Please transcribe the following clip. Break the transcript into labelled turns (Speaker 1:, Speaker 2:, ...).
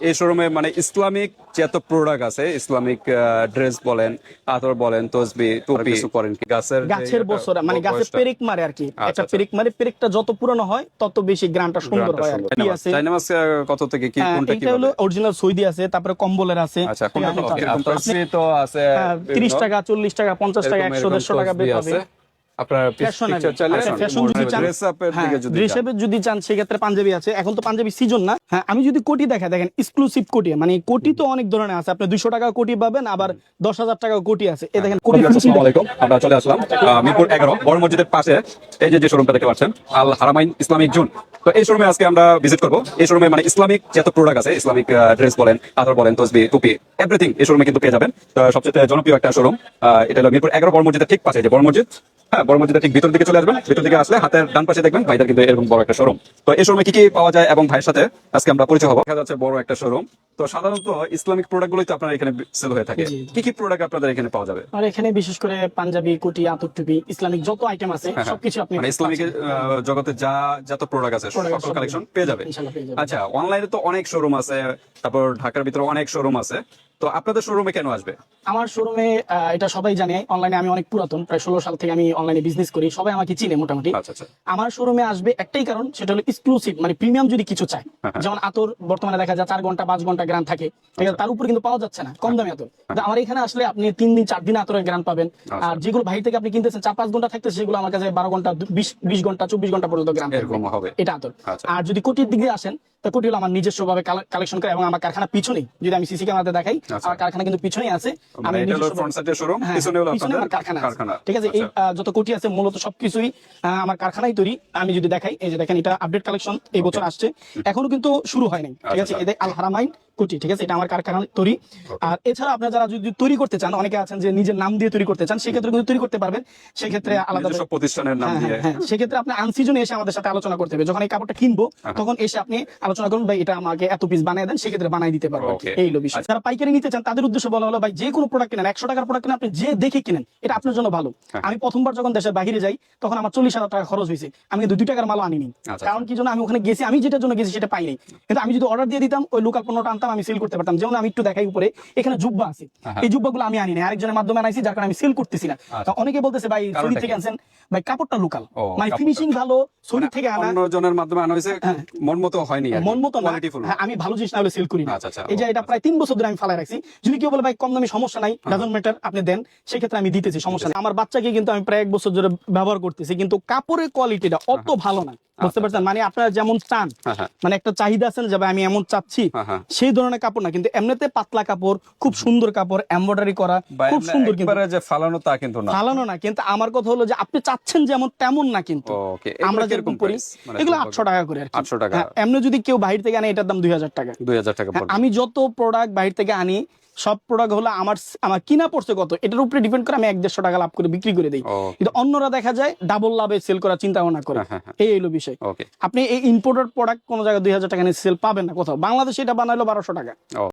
Speaker 1: এই শোরুমে মানে ইসলামিক যে এত প্রোডাক্ট আছে ইসলামিক ড্রেস বলেন আতর বলেন তসবি টুপি কিছু করেন কি? গাছের
Speaker 2: গাছের বছর মানে
Speaker 1: বয়সটা,
Speaker 2: পেরেক মারে আর কি।
Speaker 1: আচ্ছা,
Speaker 2: একটা
Speaker 1: আচ্ছা।
Speaker 2: পেরেক মারে পেরেকটা যত পুরনো হয় তত বেশি গ্রানটা সুন্দর হয় আর
Speaker 1: সুন্দর।
Speaker 2: কি। আছে?
Speaker 1: চাইনা মাছ কত থেকে কি
Speaker 2: হ্যাঁ,
Speaker 1: কোনটা কি
Speaker 2: এটা হলো অরিজিনাল সৌদি আছে তারপরে কম্বলের আছে।
Speaker 1: আচ্ছা কোনটা তসবি তো আছে
Speaker 2: তিরিশ টাকা চল্লিশ টাকা পঞ্চাশ টাকা
Speaker 1: এরকম-
Speaker 2: একশো
Speaker 1: এরকম
Speaker 2: দেড়শো টাকা
Speaker 1: তসবি
Speaker 2: বের
Speaker 1: আছে।
Speaker 2: হবে
Speaker 1: আপনার
Speaker 2: আচ্ছা, যদি চান- হ্যাঁ
Speaker 1: যদি
Speaker 2: চান সেক্ষেত্রে পাঞ্জাবি আছে। এখন তো পাঞ্জাবি সিজন না। হ্যাঁ আমি যদি কোটি দেখা দেখেন এক্সক্লুসিভ কোটি। মানে কোটি তো অনেক ধরনের আছে। আপনি দুইশো টাকা কোটি পাবেন আবার দশ হাজার টাকা কোটি আছে। এ দেখেন কোটি
Speaker 1: আমরা চলে আসলাম মিরপুর এগারো বড় মসজিদের পাশে এই যে যে শোরুমটা দেখতে পাচ্ছেন আল হারামাইন ইসলামিক জুন। তো এই শোরুমে আজকে আমরা ভিজিট করব। এই শোরুমে মানে ইসলামিক যত প্রোডাক্ট আছে ইসলামিক ড্রেস বলেন আতর বলেন তসবি টুপি এভরিথিং এই শোরুমে কিন্তু পেয়ে যাবেন। সবচেয়ে জনপ্রিয় একটা শোরুম এটা হলো মিরপুর এগারো বড় মসজিদের ঠিক পাশে যে বড় মসজিদ। হ্যাঁ বড় মসজিদের ঠিক ভিতর দিকে চলে আসবেন। ভিতর দিকে আসলে হাতের ডান পাশে দেখবেন ভাইদের কিন্তু এরকম বড় একটা শোরুম তো এই শোরুমে কি কি পাওয়া যায় এবং ভাইয়ের সাথে আজকে আমরা পরিচয় হব। দেখা যাচ্ছে বড় একটা শোরুম তো সাধারণত ইসলামিক প্রোডাক্ট গুলোই তো আপনার এখানে সেল হয়ে থাকে। কি কি প্রোডাক্ট আপনাদের এখানে পাওয়া যাবে?
Speaker 2: আর এখানে বিশেষ করে পাঞ্জাবি কোটি আতর টুপি ইসলামিক যত আইটেম আছে
Speaker 1: হ্যাঁ,
Speaker 2: সবকিছু আপনি
Speaker 1: মানে ইসলামিক জগতে যা যত প্রোডাক্ট আছে সকল
Speaker 2: সব
Speaker 1: কালেকশন পেয়ে যাবে।
Speaker 2: ইনশাআল্লাহ
Speaker 1: আচ্ছা অনলাইনে তো অনেক শোরুম আছে তারপর ঢাকার ভিতরে অনেক শোরুম আছে। তো আপনাদের শোরুমে কেন আসবে?
Speaker 2: আমার শোরুমে এটা সবাই জানে অনলাইনে আমি অনেক পুরাতন প্রায় ষোলো সাল থেকে আমি অনলাইনে বিজনেস করি সবাই আমাকে চিনে মোটামুটি।
Speaker 1: আচ্ছা আচ্ছা।
Speaker 2: আমার শোরুমে আসবে একটাই কারণ সেটা হলো এক্সক্লুসিভ মানে প্রিমিয়াম যদি কিছু চায়
Speaker 1: হ্যাঁ, হ্যাঁ।
Speaker 2: যেমন আতর বর্তমানে দেখা যায় চার ঘণ্টা পাঁচ ঘণ্টা গ্রান থাকে। ঠিক আছে তার উপর কিন্তু পাওয়া যাচ্ছে না কম দামি আতর। আমার এখানে আসলে আপনি তিন দিন চার দিন আতরের গ্রান পাবেন।
Speaker 1: আচ্ছা।
Speaker 2: আর যেগুলো ভাই থেকে আপনি কিনতেছেন চার পাঁচ ঘণ্টা থাকতে সেগুলো আমার কাছে বারো ঘণ্টা বিশ বিশ ঘণ্টা চব্বিশ ঘণ্টা পর্যন্ত গ্রান
Speaker 1: হবে।
Speaker 2: এটা আতর।
Speaker 1: আচ্ছা।
Speaker 2: আর যদি কোটির দিকে আসেন তো কোটি হলো আমার নিজস্ব ভাবে কালেকশন করে এবং আমার কারখানা পিছনেই যদি আমি সিসি ক্যামেরাতে দেখাই
Speaker 1: আচ্ছা।
Speaker 2: আমার কারখানা কিন্তু পিছনেই আছে।
Speaker 1: মানে শোরুম
Speaker 2: হ্যাঁ, কারখানা ঠিক আছে এই
Speaker 1: আচ্ছা।
Speaker 2: যত কোটি আছে মূলত সবকিছুই আমার কারখানায় তৈরি। আমি যদি দেখাই এই যে দেখেন এটা আপডেট কালেকশন এই বছর আসছে। এখনও কিন্তু শুরু হয় নাই ঠিক আছে
Speaker 1: আচ্ছা।
Speaker 2: এদের আল হারামাইন কোটি ঠিক আছে? এটা আমার কারখানা তৈরি। আর এছাড়া আপনারা যারা যদি তৈরি করতে চান অনেকে আছেন যে নিজের নাম দিয়ে তৈরি করতে চান সেক্ষেত্রে কিন্তু তৈরি করতে পারবেন। সেক্ষেত্রে আলাদা
Speaker 1: নিজস্ব প্রতিষ্ঠানের নাম
Speaker 2: হ্যাঁ,
Speaker 1: দিয়ে।
Speaker 2: হ্যাঁ, হ্যাঁ। সেক্ষেত্রে আপনি আনসিজনে এসে আমাদের সাথে আলোচনা করতে হবে। যখন এই কাপড়টা কিনবো তখন এসে আপনি আলোচনা করুন ভাই এটা আমাকে এত পিস বানিয়ে দেন সেক্ষেত্রে বানাই দিতে পারব এই হলো বিষয়। যারা পাইকারি নিতে চান তাদের উদ্দেশ্য বলা হলো ভাই যে কোনো প্রোডাক্ট কিনেন একশো টাকার প্রোডাক্ট কিনেন আপনি যে দেখে কিনেন এটা আপনার জন্য ভালো। আমি প্রথমবার যখন দেশের বাইরে যাই তখন আমার চল্লিশ হাজার টাকা খরচ হয়েছে। আমি কিন্তু দুই টাকার মাল আনিনি।
Speaker 1: আচ্ছা।
Speaker 2: কারণ কি জন্য? আমি ওখানে গেছি আমি যেটার জন্য গেছি সেটা পাইনি। কিন্তু আমি যদি অর্ডার দিয়ে দিতাম ওই লোকাল পণ্যটা আনতাম আমি সেল করতে পারতাম। যেমন আমি একটু দেখাই উপরে এখানে জুব্বা আছে।
Speaker 1: হ্যাঁ।
Speaker 2: এই জুব্বাগুলো আমি আনি না আরেকজনের মাধ্যমে আনাইছি যার কারণে আমি সেল করতেছি না। তো অনেকে বলতেছে ভাই সৌদি থেকে আনছেন। ভাই কাপড়টা লোকাল মানে ফিনিশিং ভালো সৌদি থেকে আনা।
Speaker 1: অন্য জনের মাধ্যমে আনা হয়েছে মন মতো হয়নি
Speaker 2: মন মতো না। হ্যাঁ, আমি ভালো জিনিস না হলে সেল করি না।
Speaker 1: আচ্ছা, আচ্ছা,
Speaker 2: এই যে এটা প্রায় তিন বছর ধরে আমি ফালাই রাখছি। যদি কেউ বলে ভাই কম দামি সমস্যা নাই ডাজন্ট ম্যাটার আপনি দেন। সেক্ষেত্রে আমি দিতেছি সমস্যা নেই। আমার বাচ্চাকে কিন্তু আমি প্রায় এক বছর ধরে ব্যবহার করতেছি কিন্তু কাপড়ের কোয়ালিটিটা অত ভালো না। বুঝতে পারছেন? মানে আপনারা যেমন চান
Speaker 1: হ্যাঁ, হ্যাঁ।
Speaker 2: মানে একটা চাহিদা আছে না যে আমি এমন চাচ্ছি
Speaker 1: হ্যাঁ।
Speaker 2: সেই ধরনের কাপড় না। কিন্তু এমনিতে পাতলা কাপড় খুব সুন্দর কাপড় এমব্রয়ডারি করা খুব সুন্দর কিন্তু।
Speaker 1: যে ফালানো তা কিন্তু না।
Speaker 2: ফালানো না কিন্তু আমার কথা হলো যে আপনি চাচ্ছেন যেমন তেমন না কিন্তু। আমরা যেরকম করি
Speaker 1: মানে
Speaker 2: এগুলো
Speaker 1: জুব্বা-
Speaker 2: আটশো টাকা করে আর কি।
Speaker 1: 800 টাকা।
Speaker 2: এমনি যদি কেউ বাইরে থেকে আনে এটার দাম দুই হাজার টাকা।
Speaker 1: দুই হাজার টাকা
Speaker 2: আমি যত প্রোডাক্ট বাইরে থেকে আনি সব প্রোডাক্ট হলো আমার আমার কিনা পড়ছে কত? এটার উপরে ডিপেন্ড করে আমি এক দেড়শো টাকা লাভ করে বিক্রি করে দিই. কিন্তু অন্যরা দেখা যায় ডাবল লাভে সেল করার চিন্তা ভাবনা করে।
Speaker 1: হ্যাঁ, হ্যাঁ, হ্যাঁ।
Speaker 2: এই হলো বিষয়। আপনি এই ইম্পোর্টেড প্রোডাক্ট কোনো জায়গায় দুই হাজার টাকা নিয়ে সেল পাবেন না কোথাও। বাংলাদেশে এটা বানাইলো বারোশো টাকা।